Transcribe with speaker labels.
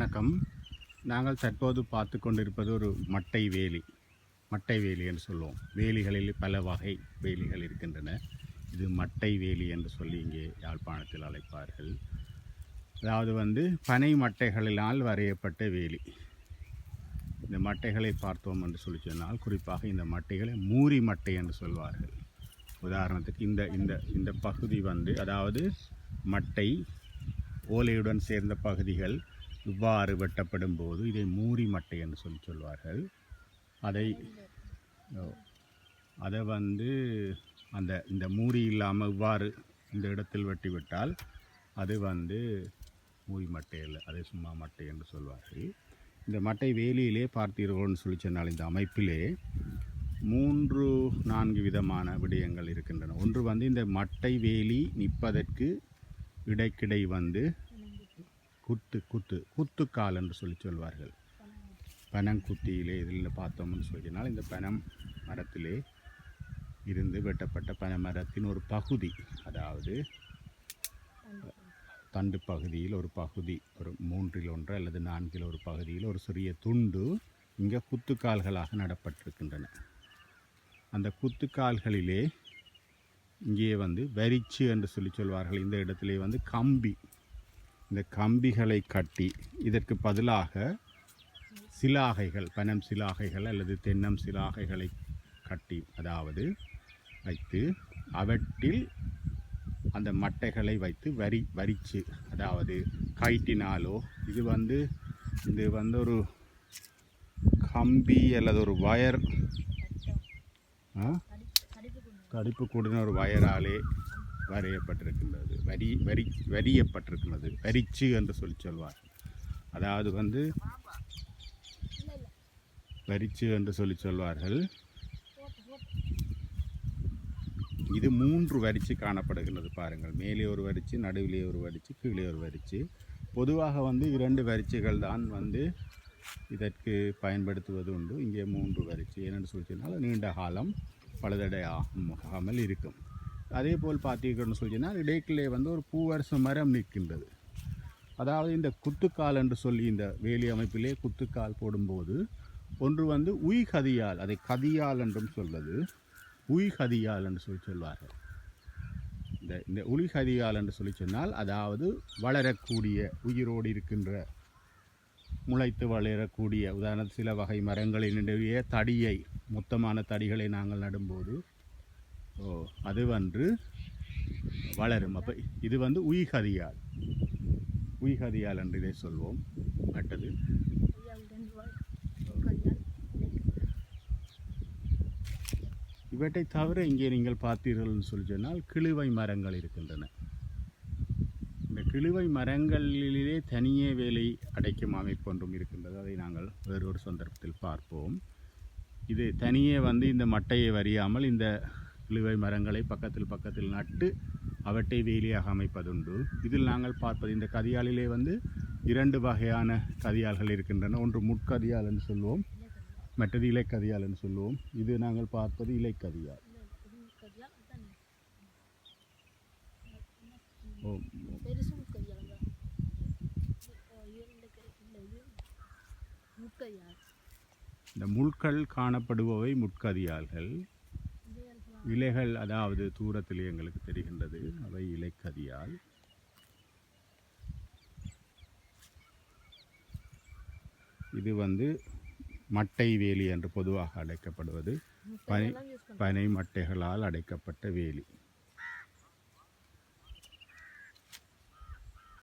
Speaker 1: வணக்கம். நாங்கள் தற்போது பார்த்து கொண்டிருப்பது ஒரு மட்டை வேலி. மட்டை வேலி என்று சொல்லுவோம். வேலிகளில் பல வகை வேலிகள் இருக்கின்றன. இது மட்டை வேலி என்று சொல்லி இங்கே யாழ்ப்பாணத்தில் அழைப்பார்கள். அதாவது வந்து பனை மட்டைகளினால் வரையப்பட்ட வேலி. இந்த மட்டைகளை பார்த்தோம் என்று சொல்லி சொன்னால் குறிப்பாக இந்த மட்டைகளை மூரி மட்டை என்று சொல்வார்கள். உதாரணத்துக்கு இந்த இந்த இந்த பகுதி வந்து அதாவது மட்டை ஓலையுடன் சேர்ந்த பகுதிகள் இவ்வாறு வெட்டப்படும் போது இதை மூரி மட்டை என்று சொல்லி சொல்வார்கள். அதை அதை வந்து அந்த இந்த மூரி இல்லாமல் இவ்வாறு இந்த இடத்தில் வெட்டிவிட்டால் அது வந்து மூரி மட்டை இல்லை அதை சும்மா மட்டை என்று சொல்வார்கள். இந்த மட்டை வேலியிலே பார்த்தீர்கள்னு சொல்லி சொன்னால் இந்த அமைப்பிலே மூன்று நான்கு விதமான விடயங்கள் இருக்கின்றன. ஒன்று வந்து இந்த மட்டை வேலி நிற்பதற்கு இடைக்கிடை வந்து குத்து குத்து குத்துக்கால் என்று சொல்லி சொல்வார்கள். பனங்குத்தியிலே இதில் பார்த்தோம்னு சொல்லினால் இந்த பனம் மரத்திலே இருந்து வெட்டப்பட்ட பனைமரத்தின் ஒரு பகுதி. அதாவது தண்டு பகுதியில் ஒரு பகுதி ஒரு மூன்றில் ஒன்று அல்லது நான்கில் ஒரு பகுதியில் ஒரு சிறிய துண்டு இங்கே குத்துக்கால்களாக நடப்பட்டிருக்கின்றன. அந்த குத்துக்கால்களிலே இங்கே வந்து வரிச்சு என்று சொல்லி சொல்வார்கள். இந்த இடத்திலே வந்து கம்பி இந்த கம்பிகளை கட்டி இதற்கு பதிலாக சிலாகைகள் பனம் சிலாகைகள் அல்லது தென்னம் சிலாகைகளை கட்டி அதாவது வைத்து அவற்றில் அந்த மட்டைகளை வைத்து வரி வரிச்சு அதாவது கயிற்றினாலோ இது வந்து இது வந்து ஒரு கம்பி அல்லது ஒரு வயர் ஆ? தடிப்பு கூடின ஒரு வயராலே வரையப்பட்டிருக்கின்றது. வரி வரி வரியப்பட்டிருக்கின்றது. வரிச்சு என்று சொல்லி சொல்வார். அதாவது வந்து வரிச்சு என்று சொல்லி சொல்வார்கள். இது மூன்று வரிச்சு காணப்படுகின்றது பாருங்கள். மேலே ஒரு வரிச்சு நடுவிலே ஒரு வரிச்சு கீழே ஒரு வரிச்சு. பொதுவாக வந்து இரண்டு வரிச்சுகள் தான் வந்து இதற்கு பயன்படுத்துவது உண்டு. இங்கே மூன்று வரிச்சு. என்னென்னு சொல்லி சொன்னால் நீண்ட காலம் பழுதடை ஆகாமல் இருக்கும். அதே போல் பார்த்தீங்கன்னு சொல்லி சொன்னால் இடைக்கிலே வந்து ஒரு பூவரசு மரம் நிற்கின்றது. அதாவது இந்த குத்துக்கால் என்று சொல்லி இந்த வேலி அமைப்பிலே குத்துக்கால் போடும்போது ஒன்று வந்து உய்கதியால் அதை கதியால் என்றும் சொல்வது உய்கதியால் என்று சொல்லி சொல்வார்கள். இந்த இந்த உளிகதியால் என்று சொல்லி சொன்னால் அதாவது வளரக்கூடிய உயிரோடு இருக்கின்ற முளைத்து வளரக்கூடிய உதாரணத்து சில வகை மரங்களினுடைய தடியை மொத்தமான தடிகளை நாங்கள் நடும்போது ஓ அது வந்து வளரும். அப்போ இது வந்து உய்கதியால். உய்கதியால் என்று இதை சொல்வோம். மற்றது இவற்றை தவிர இங்கே நீங்கள் பார்த்தீர்கள்னு சொல்லி சொன்னால் கிழுவை மரங்கள் இருக்கின்றன. இந்த கிழுவை மரங்களிலே தனியே வேலை அடைக்கும் அமைப்பு ஒன்றும் இருக்கின்றது. அதை நாங்கள் வேறொரு சந்தர்ப்பத்தில் பார்ப்போம். இது தனியே வந்து இந்த மட்டையை வரியாமல் இந்த கிழுவை மரங்களை பக்கத்தில் பக்கத்தில் நட்டு அவற்றை வேலியாக அமைப்பதுண்டு. இதில் நாங்கள் பார்ப்பது இந்த கதியாலிலே வந்து இரண்டு வகையான கதியால்கள் இருக்கின்றன. ஒன்று முட்கதியால் என்று சொல்வோம். மற்றது இலைக்கதியால் என்று சொல்லுவோம் இது நாங்கள் பார்ப்பது இலைக்கதியால். ஓ இந்த முட்கள் காணப்படுபவை முட்கதியால்கள். இலைகள் அதாவது தூரத்திலே எங்களுக்கு தெரிகின்றது அவை இலைக்கதியால். இது வந்து மட்டை வேலி என்று பொதுவாக அழைக்கப்படுவது. பனை பனை மட்டைகளால் அடைக்கப்பட்ட வேலி.